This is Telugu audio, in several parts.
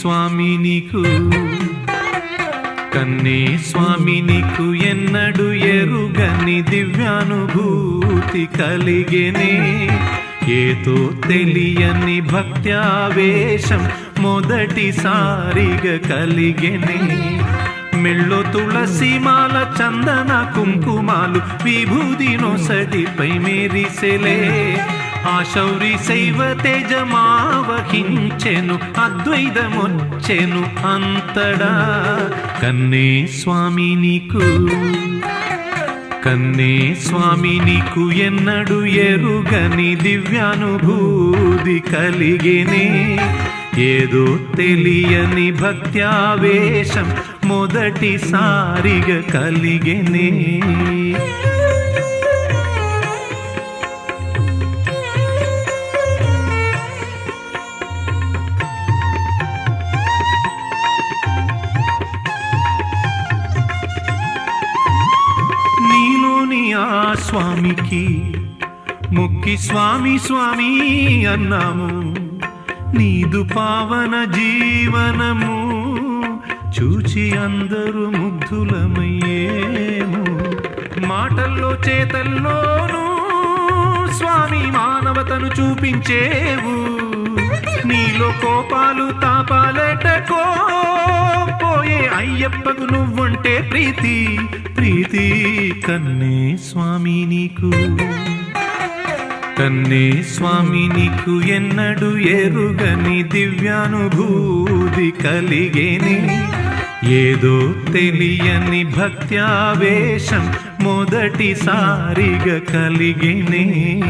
స్వామి నీకు. కన్నే స్వామి నీకు ఎన్నడు ఎరుగని దివ్యానుభూతి కలిగెనే. ఏదో తెలియని భక్త్యావేశం మొదటిసారిగా కలిగెనే. మెళ్ళో తులసి మాల చందన కుంకుమాలు విభూది నొసటిపై మెరిసెలే. ఆ శౌరి శైవ తేజమావహించెను అద్వైతమొచ్చెను అంతడా కన్నే స్వామి నీకు కన్నే స్వామి నీకు ఎన్నడు ఎరుగని దివ్యానుభూతి కలిగినే ఏదో తెలియని భక్త్యావేశం మొదటిసారిగా కలిగినే ఆ స్వామికి. ముక్కి స్వామి స్వామి అన్నాము. నీదు పావన జీవనము చూచి అందరూ ముగ్ధులమయ్యేము. మాటల్లో చేతల్లోనూ స్వామి మానవతను చూపించేవు. నీలో కోపాలు తాపాలటకో పోయే అయ్యప్పకు నువ్వంటే ప్రీతి ప్రీతి. కన్నే స్వామి నీకు. కన్నే స్వామి నీకు ఎన్నడు ఎరుగని దివ్యానుభూతి కలిగేని. ఏదో తెలియని భక్త్యావేశం మొదటిసారిగా కలిగేనే.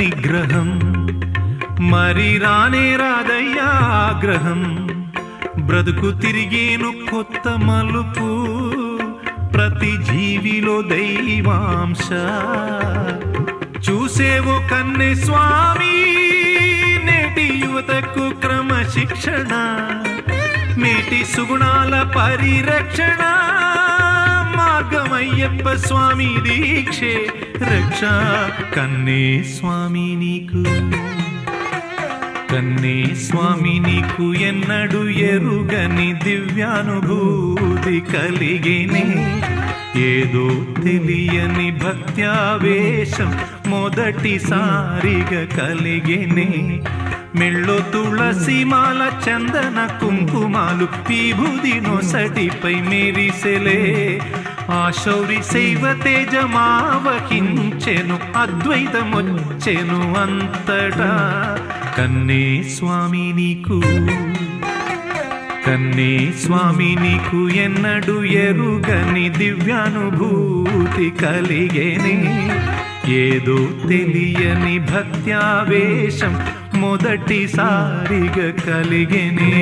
నిగ్రహం. మరి రానే రాదయ్యా ఆగ్రహం. బ్రతుకు తిరిగేను కొత్త మలుపు. ప్రతి జీవిలో దైవాంశ. చూసేవో కన్నె స్వామి నేటి యువతకు క్రమశిక్షణ. నేటి సుగుణాల పరిరక్షణ. మార్గమయ్యప్ప స్వామి దీక్షే. రక్ష కన్నే స్వామి నీకు. కన్నే స్వామి నీకు ఎన్నడు ఎరుగని దివ్యానుభూతి కలిగేనే. ఏదో తెలియని భక్త్యావేశం మొదటిసారిగా కలిగేనే. మెళ్ళో తులసి మాల చందన కుంకుమాలు పీభుది నొసటిపై మెరిసెలే. ఆ శౌరి శైవ తేజమావహించెను అద్వైతమొచ్చెను అంతటా. కన్నే స్వామి నీకు కన్నే స్వామి నీకు ఎన్నడు ఎరుగని దివ్యానుభూతి కలిగేనే. ఏదో తెలియని భక్త్యావేశం మొదటిసారిగా కలిగినే.